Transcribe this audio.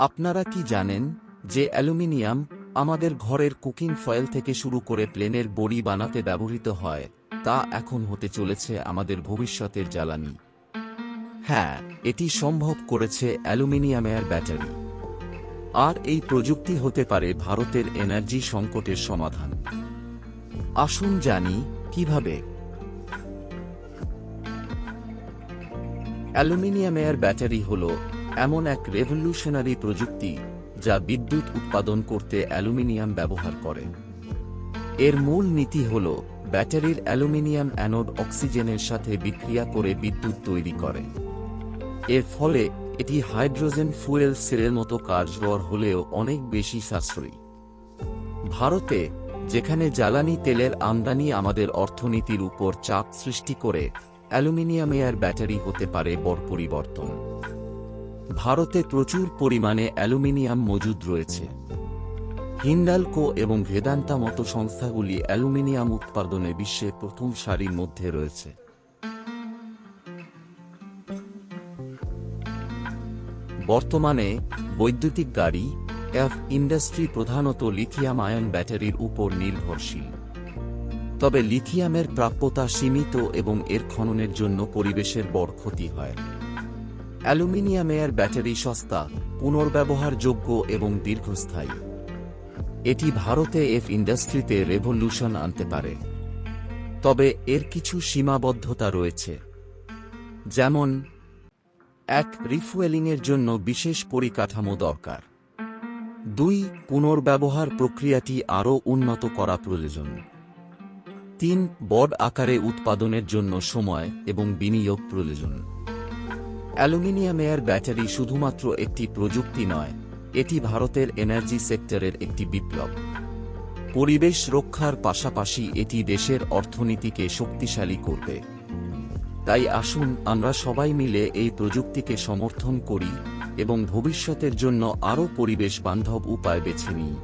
আপনারা কি জানেন যে অ্যালুমিনিয়াম আমাদের ঘরের কুকিং ফয়েল থেকে শুরু করে প্লেনের বড়ি বানাতে ব্যবহৃত হয়, তা এখন হতে চলেছে আমাদের ভবিষ্যতের জ্বালানি। হ্যাঁ এটি সম্ভব করেছে অ্যালুমিনিয়াম অ্যালুমিনিয়ামের ব্যাটারি। আর এই প্রযুক্তি হতে পারে ভারতের এনার্জি সংকটের সমাধান। আসুন জানি কীভাবে অ্যালুমিনিয়ামের ব্যাটারি হল এমন এক রেভলিউশনারি প্রযুক্তি যা বিদ্যুৎ উৎপাদন করতে অ্যালুমিনিয়াম ব্যবহার করে। এর মূল নীতি হল ব্যাটারির অ্যালুমিনিয়াম অ্যানোড অক্সিজেনের সাথে বিক্রিয়া করে বিদ্যুৎ তৈরি করে। এর ফলে এটি হাইড্রোজেন ফুয়েল সেলের মতো কার্যকর হলেও অনেক বেশি সাশ্রয়ী। ভারতে যেখানে জ্বালানি তেলের আমদানি আমাদের অর্থনীতির উপর চাপ সৃষ্টি করে অ্যালুমিনিয়ামের ব্যাটারি হতে পারে বড় পরিবর্তন। ভারতে প্রচুর পরিমাণে অ্যালুমিনিয়াম মজুদ রয়েছে। হিন্ডালকো এবং ভেদান্তা মতো সংস্থাগুলি অ্যালুমিনিয়াম উৎপাদনে বিশ্বে প্রথম সারির মধ্যে রয়েছে। বর্তমানে বৈদ্যুতিক গাড়ি, এফ ইন্ডাস্ট্রি প্রধানত লিথিয়াম আয়ন ব্যাটারির উপর নির্ভরশীল। তবে লিথিয়ামের প্রাপ্যতা সীমিত এবং এর খননের জন্য পরিবেশের বড় ক্ষতি হয়। অ্যালুমিনিয়ামের ব্যাটারি সস্তা, পুনর্ব্যবহারযোগ্য এবং দীর্ঘস্থায়ী। এটি ভারতে এফ ইন্ডাস্ট্রিতে রেভলিউশন আনতে পারে। তবে এর কিছু সীমাবদ্ধতা রয়েছে। যেমন, এক রিফুয়েলিংয়ের জন্য বিশেষ পরিকাঠামো দরকার। দুই, পুনর্ব্যবহার প্রক্রিয়াটি আরও উন্নত করা প্রয়োজন। তিন বড আকারে উৎপাদনের জন্য সময় এবং বিনিয়োগ প্রয়োজন। অ্যালুমিনিয়ামের ব্যাটারি শুধুমাত্র একটি প্রযুক্তি নয়, এটি ভারতের এনার্জি সেক্টরের একটি বিপ্লব। পরিবেশ রক্ষার পাশাপাশি এটি দেশের অর্থনীতিকে শক্তিশালী করবে। তাই আসুন আমরা সবাই মিলে এই প্রযুক্তিকে সমর্থন করি এবং ভবিষ্যতের জন্য আরও পরিবেশ বান্ধব উপায় বেছে নিই।